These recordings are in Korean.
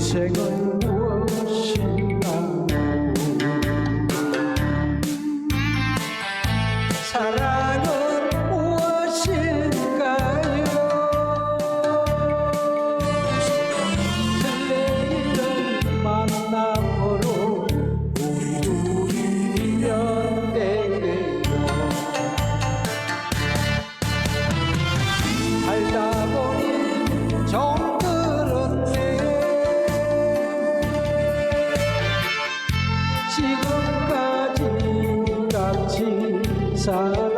인생은 무엇이나 사랑. 지금까지 같이 살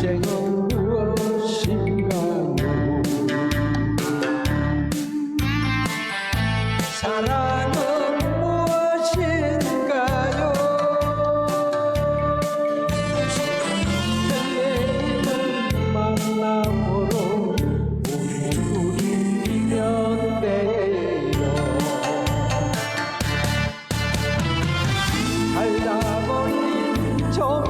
인생은 무엇인가요 사랑은 무엇인가요 내일은 만나보러 우리면 돼요 할아버지 좀